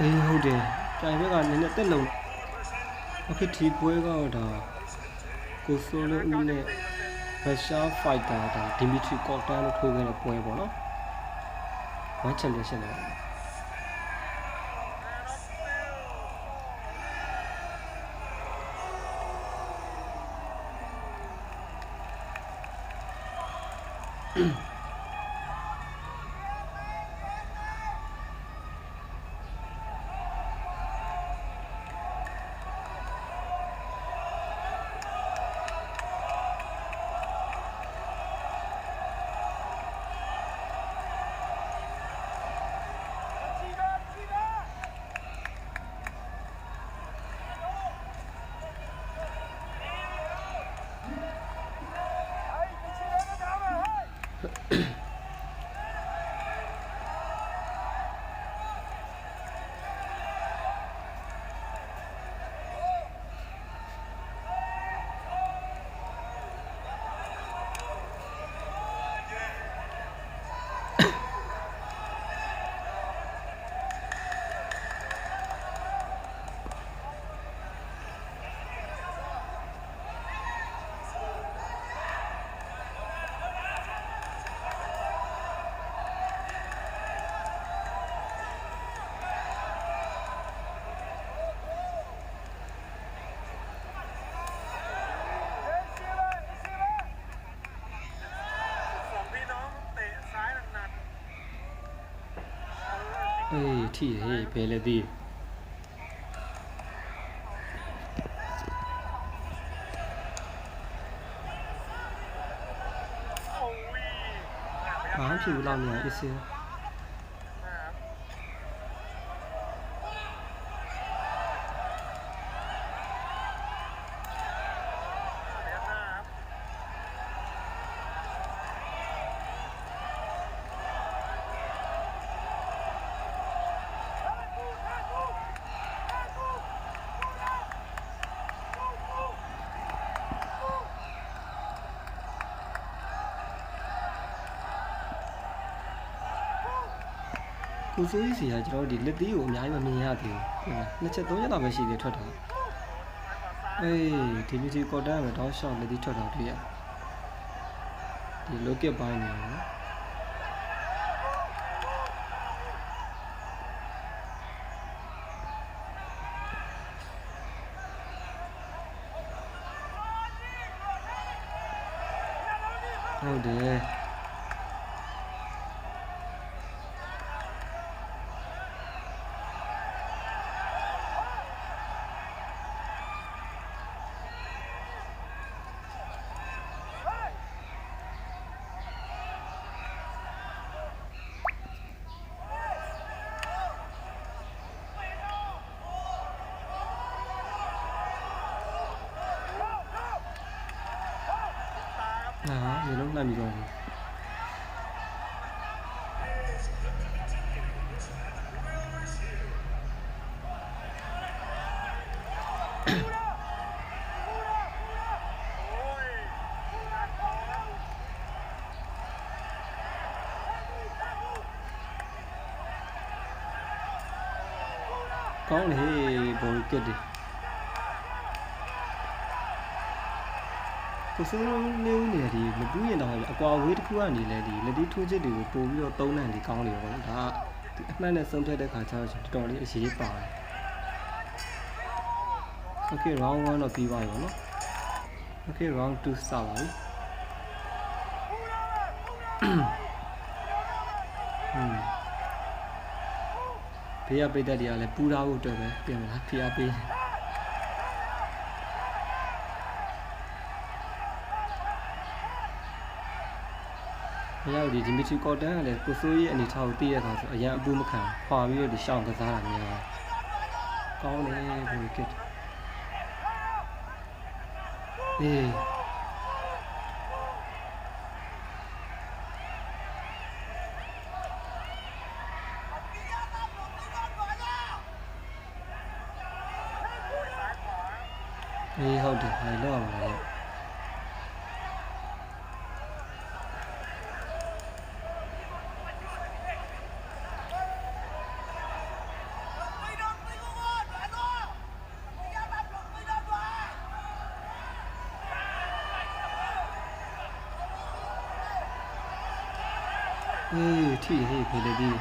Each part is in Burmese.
အေးဟုတ်တယ်ပြိုင်ဘက်ကနည်းနည်းတက်လုံအခုဒီပွဲကတော့ဒါကိုဆိုလိုဦးနဲ့ရုရှားဖိုက်တာဒါဒီမီထရီကော့တန်လို့ထိုးခဲ့တဲ့ပွဲပေါ့နော်ဝမ်ချန်ပီယံရှစ်နဲ့嗯。 ထိဟေးဘယ်လဲသေးဘာမှဖြစ်ဘူးလော က်နေရအစ်စေးကိုစိုးကြီးစီကကျွန်တော်တို့ဒီလက်သေးကိုအများကြီးမမြင်ရသေးဘူးနှစ်ချက်သုံးချက်တော့ပဲရှိသေးထွက်တာအေးဒီမီတီကော်တန်ကတောင်းရှော့လက်သေးထွက်တာတွေ့ရဒီ locket ဘိုင်းနေနော်ဟုတ်တယ် ဟာရေလုံးနှံ့ပြီးတော့ဘူးကောင်းလေ ကက်ဒီကိုစိုးလုံးနေဦးနေဒီမပူးရင်တော့အကွာဝေးတစ်ခုကနေလဲဒီလက်ဒီထိုးချစ်တွေကိုပို့ပြီးတော့သုံးနိုင်ဒီကောင်းနေရောပေါ့နော်ဒါကဒီအမှန်နဲ့ဆုံးဖြတ်တဲ့ခါကျတော့တော်တော်လေးအရေးပါတယ် Okay round 1တော့ပြီးပါပြီပေါ့နော် Okay round 2စပါပြီဟွန်းဘေးကပိတ်သက်တွေကလည်းပူတာဖို့အတွက်ပဲပြင်မလားဖိအားပေး မရောက်ဒီဒီမီချီကော်တန်ကလည်းကိုစိုးရဲ့အနေထားကိုသိရတာဆိုအရင်အပူမခံခွာပြီးတော့ဒီရှောင်းကစားတာများတယ်ကောင်းတယ်ဘယ်ကစ်အေးအေးဟုတ်တယ်ဟဲ့လောက်အောင်ပါလေ အေးထိဟေးဖေလေ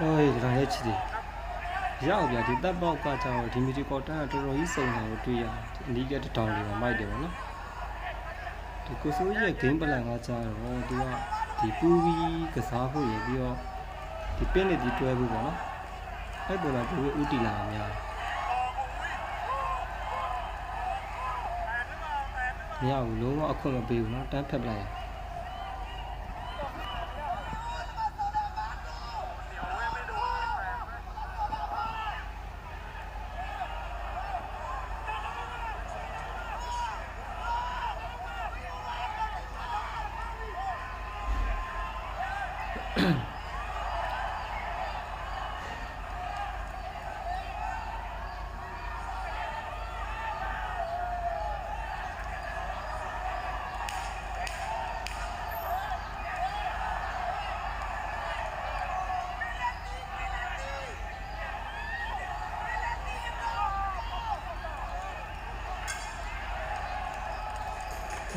ဒီအေးဒါလည်းချစ်တယ်ရောက်ဗျာဒီတပ်ပေါက်ကကျတော့ဒီမီဒီကော်တန်ကတော်တော်ကြီးစုံတာကိုတွေ့ရတယ်အနီးကတတောင်လေးမှာမိုက်တယ်ဗောနော်ဒီကိုဆိုရဲ့ game plan ကကျတော့သူကဒီပူပြီးကစားဖို့ရပြီးတော့ဒီပင်းနဲ့ဒီတွဲဖို့ဗောနော်အဲ့ပေါ်လာသူဥတီလာများမရဘူးလုံးဝအခွင့်မပေးဘူးနော်တန်းဖက်ပလိုက်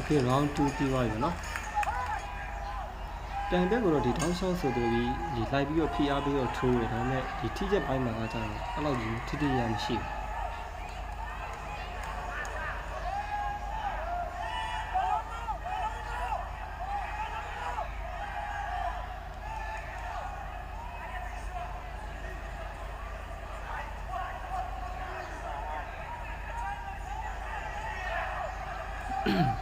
Okay round 2ပြီးသွားပြီเนาะတန်တက်ကိုတော့ဒီတောင်းရှော့ဆိုသူပြီးဒီလိုက်ပြီးတော့ PR ပြီးတော့ထိုးတယ်ဒါပေမဲ့ဒီထိချက်ပိုင်းမှာကကျတော့အဲ့လောက်ကြီးထိထိရမရှိဘူး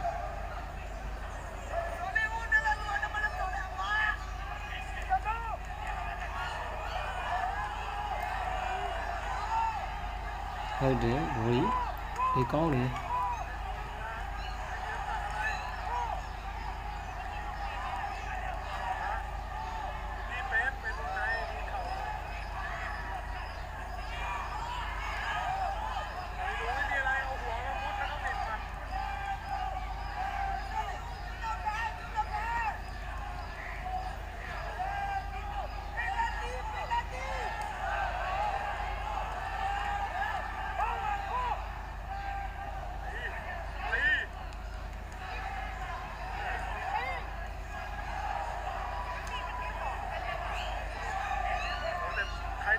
ဟုတ်တယ်ဘော်ကြီးဒီကောင်းတယ်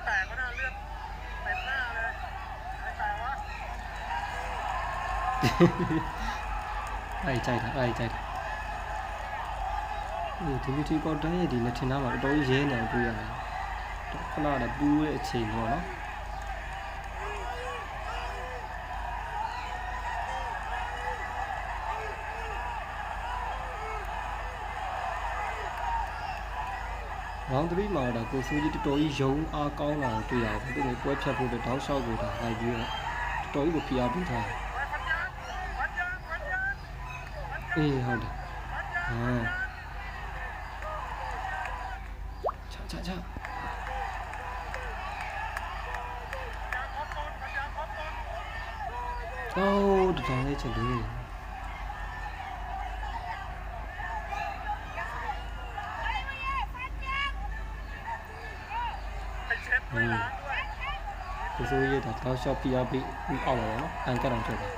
แตกก็น่าเลือดเต็มหน้าเลย ใครแตกวะ အဲ့ကြိုက်တာအဲ့ကြိုက်တာဒီဒီမီတီကော်တန်ရဲ့ဒီလက်ထင်သားမှာအတော်ကြီးရဲနေအောင်တွေ့ရတယ်ခဏတော့ပူးရဲ့အချိန်ပေါ့နော် ရောင်း3မှာတော့ကိုစိုးကြီးတော်တော်ကြီးယုံအားကောင်းလာကိုတွေ့ရတယ်သူကပွဲဖြတ်ဖို့တော့တောက်လျှောက်ကိုဒါလိုက်ပြီးတော့တော်တော်ကြီးကိုဖိအား ကိုစိုးကြီးဒါတောက်လျှောက်ဖိအားပေးအောက်လာတော့နော်အန်ကတ်အောင်ထွက်တယ်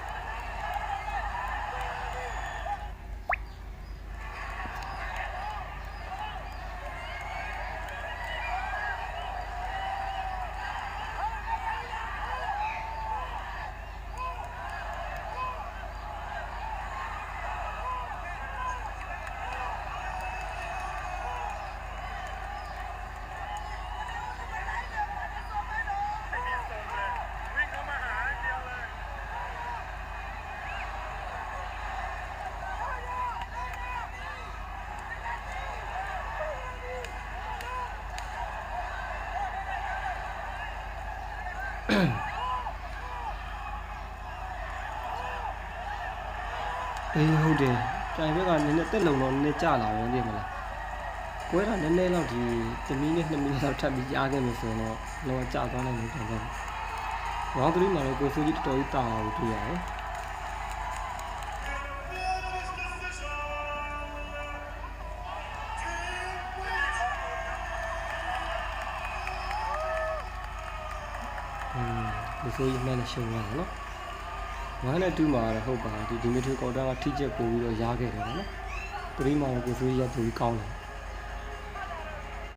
အေးဟုတ်တယ်ကြိုင်ဘက်ကနည်းနည်းတက်လုံတော့နည်းနည်းကြလာတယ်သိမလားကွဲတာနည်းနည်းတော့ဒီ1မိနစ်2မိနစ်လောက်ထပ်ပြီးကြားခဲ့မယ်ဆိုရင်တော့လောကျသွားနိုင်တယ်ကြိုင်ဘက်ရောင်း3မှာလည်းကိုဆိုကြီးတော်တော်ကြီးတာအောင်တွေ့ရတယ် ဒီဆိုရင်မှန်းနေရှုံရအောင်နော်9နဲ့2မှာတော့ဟုတ်ပါဒီဒီမီထရီကော်တာကထိချက်ပို့ပြီးတော့ရားခဲ့တယ်ပေါ့နော်3မှာတော့ကိုဆိုရရပို့ပြီးကောင်းတယ်